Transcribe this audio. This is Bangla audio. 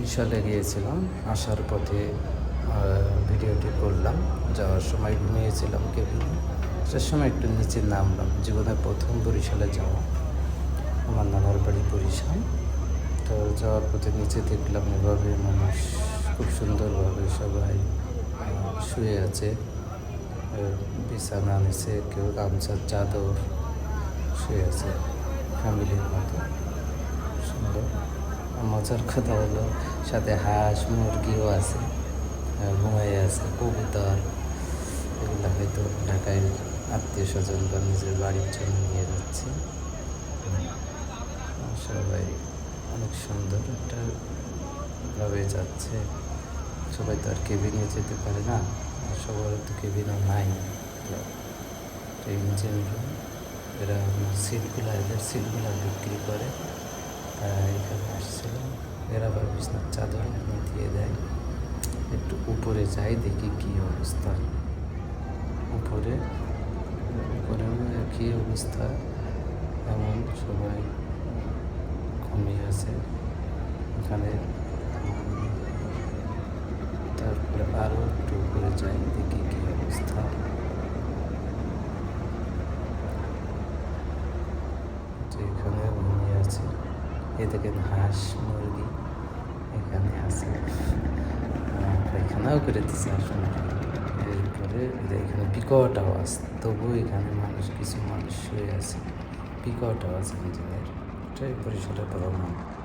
বরিশালে গিয়েছিলাম, আসার পথে ভিডিওটি করলাম, যাওয়ার সময় ঘুমিয়েছিলাম কেবিনে। আসার সময় একটু নিচে নামলাম জীবনে প্রথম বরিশালে যাওয়া। আমার নানার বাড়ি বরিশাল। তো যাওয়ার পথে নিচে দেখলাম এভাবে মানুষ খুব সুন্দরভাবে সবাই শুয়ে আছে। বিছানা নিচে, কেউ গামছার চাদর শুয়ে আছে, ফ্যামিলির মতো। সুন্দর। মজার কথা হলো সাথে হাঁস মুরগিও আছে আহ, ঘুমাই আছে কবুতর এগুলো হয়তো ঢাকায় আত্মীয় স্বজন বা নিজের বাড়ির জন্য নিয়ে যাচ্ছে। আর সবাই অনেক সুন্দর একটা ভাবে যাচ্ছে। সবাই তো আর কেবিনে যেতে পারে না সবার তো কেবিনও নাই। ইঞ্জিন রুম এরা সিটগুলো এদের সিটগুলো বিক্রি করে। এরা আবার বিছনার চাদর দিয়ে দেয়। একটু উপরে যাই, দেখি কী অবস্থা। উপরে উপরে কী অবস্থা? এমন সবাই ঘুমিয়ে আছে। এখানে, তারপরে আরও একটু উপরে যাই, দেখি কী অবস্থা। আছে এ থেকে হাঁস মুরগি এখানে আছে। পায়খানাও করে দিচ্ছে মুরগি এরপরে এখানে বিকট আওয়াজ, তবু এখানে মানুষ, কিছু মানুষ শুয়ে আছে। বিকট আওয়াজ ইঞ্জিনের এটাই পরিষদের ভ্রমণ